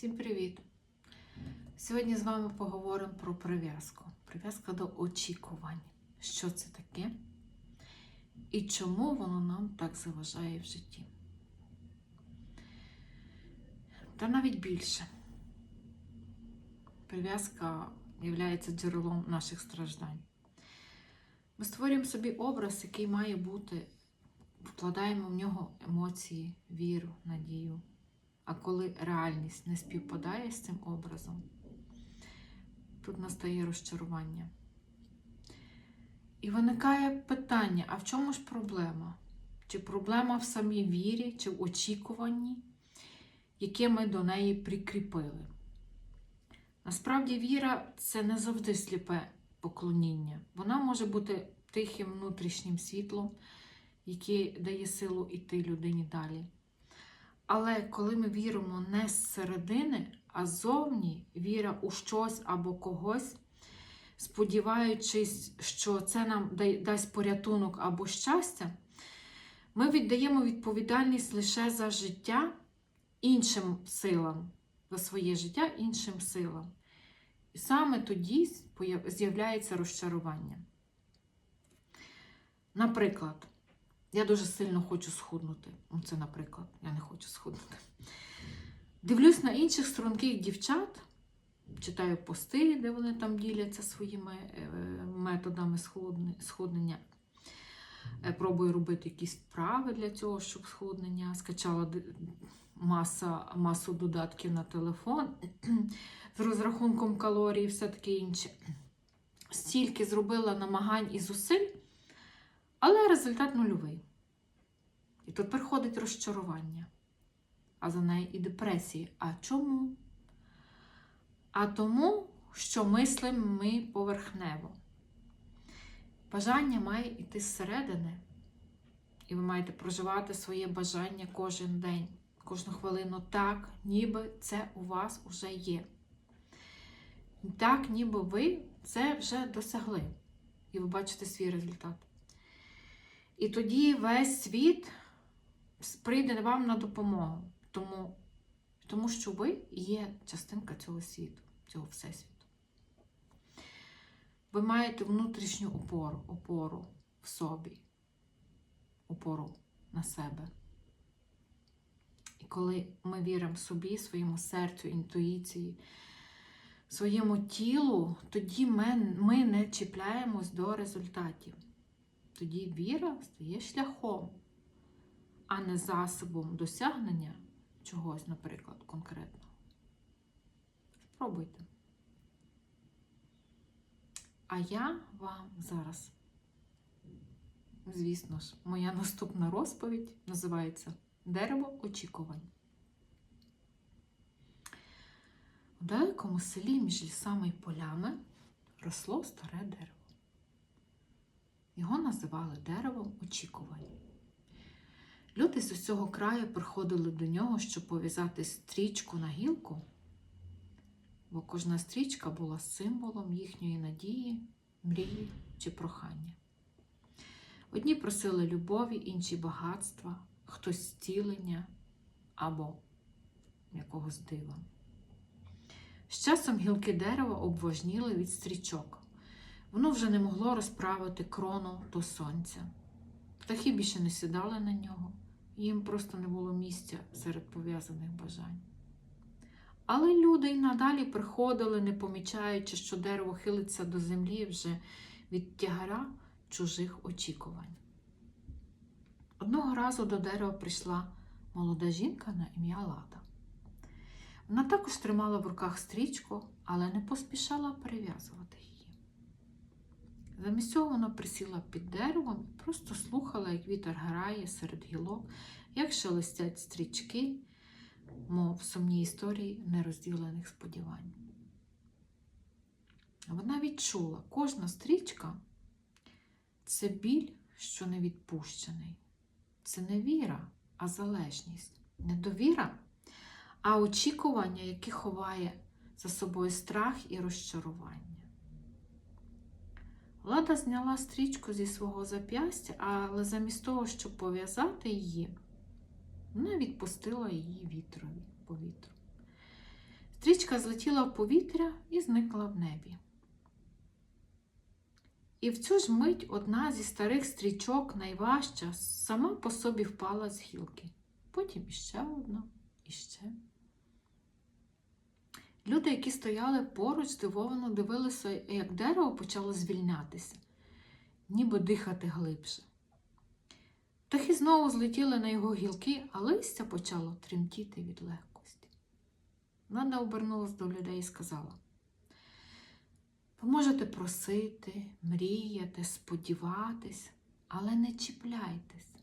Всім привіт! Сьогодні з вами поговоримо про прив'язку. Прив'язка до очікувань. Що це таке? І чому воно нам так заважає в житті? Та навіть більше. Прив'язка є джерелом наших страждань. Ми створюємо собі образ, який має бути, вкладаємо в нього емоції, віру, надію. А коли реальність не співпадає з цим образом, тут настає розчарування. І виникає питання: а в чому ж проблема? Чи проблема в самій вірі, чи в очікуванні, яке ми до неї прикріпили? Насправді, віра це не завжди сліпе поклоніння. Вона може бути тихим внутрішнім світлом, яке дає силу йти людині далі. Але коли ми віримо не зсередини, а ззовні віра у щось або когось, сподіваючись, що це нам дасть порятунок або щастя, ми віддаємо відповідальність лише за життя іншим силам, за своє життя іншим силам. І саме тоді з'являється розчарування. Наприклад, я дуже сильно хочу схуднути. Ну, Це, наприклад, я не хочу схуднути. Дивлюсь на інших струнких дівчат, читаю пости, де вони там діляться своїми е, методами схуднення. Е, пробую робити якісь вправи для цього, щоб схуднення. Скачала маса, масу додатків на телефон з розрахунком калорій все таке інше. Стільки зробила намагань і зусиль, але результат нульовий. І тут приходить розчарування, а за нею і депресія. А чому? А тому, що мислимо ми поверхнево. Бажання має йти зсередини. І ви маєте проживати своє бажання кожен день, кожну хвилину так, ніби це у вас вже є. Так, ніби ви це вже досягли. І ви бачите свій результат. І тоді весь світ прийде вам на допомогу, тому, тому що ви є частинка цього світу, цього всесвіту. Ви маєте внутрішню опору, опору в собі, опору на себе. І коли ми віримо собі, своєму серцю, інтуїції, своєму тілу, тоді ми, ми не чіпляємось до результатів. Тоді віра стає шляхом а не засобом досягнення чогось, наприклад, конкретно. Спробуйте. А я вам зараз, звісно ж, моя наступна розповідь називається Дерево очікувань. У далекому селі між лісами і полями росло старе дерево. Його називали деревом очікувань. Люди з усього краю приходили до нього, щоб пов'язати стрічку на гілку, бо кожна стрічка була символом їхньої надії, мрії чи прохання. Одні просили любові, інші багатства, хтось зцілення або якогось дива. З часом гілки дерева обважніли від стрічок. Воно вже не могло розправити крону до сонця. Птахи більше не сідали на нього, їм просто не було місця серед пов'язаних бажань. Але люди й надалі приходили, не помічаючи, що дерево хилиться до землі вже від тягара чужих очікувань. Одного разу до дерева прийшла молода жінка на ім'я Лада. Вона також тримала в руках стрічку, але не поспішала перев'язувати. Замість цього вона присіла під деревом і просто слухала, як вітер грає серед гілок, як шелестять стрічки, мов в сумній історії нерозділених сподівань. Вона відчула, кожна стрічка це біль, що не відпущений. Це не віра, а залежність. Не довіра, а очікування, яке ховає за собою страх і розчарування. Лада зняла стрічку зі свого зап'ястя, але замість того, щоб пов'язати її, вона відпустила її вітрові повітру. Стрічка злетіла в повітря і зникла в небі. І в цю ж мить одна зі старих стрічок, найважча, сама по собі впала з гілки. Потім іще одна, іще. Люди, які стояли поруч, здивовано дивилися, як дерево почало звільнятися, ніби дихати глибше. Птахи знову злетіли на його гілки, а листя почало тремтіти від легкості. Нада обернулась до людей і сказала: ви можете просити, мріяти, сподіватись, але не чіпляйтесь.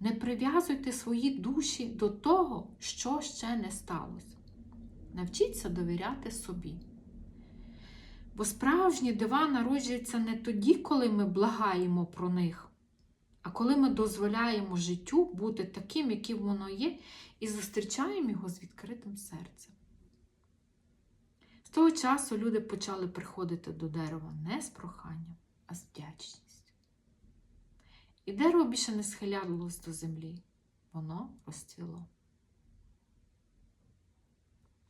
Не прив'язуйте свої душі до того, що ще не сталося. Навчіться довіряти собі. Бо справжні дива народжуються не тоді, коли ми благаємо про них, а коли ми дозволяємо життю бути таким, яким воно є, і зустрічаємо його з відкритим серцем. З того часу люди почали приходити до дерева не з проханням, а з вдячністю. І дерево більше не схилялось до землі, воно розцвіло.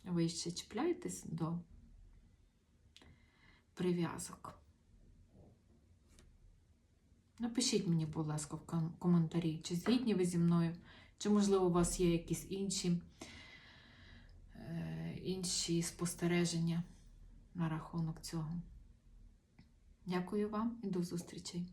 Ви ще чіпляєтесь до прив'язок. Напишіть мені, будь ласка, в коментарі, чи згідні ви зі мною, чи, можливо, у вас є якісь інші, е, інші спостереження на рахунок цього. Дякую вам і до зустрічей!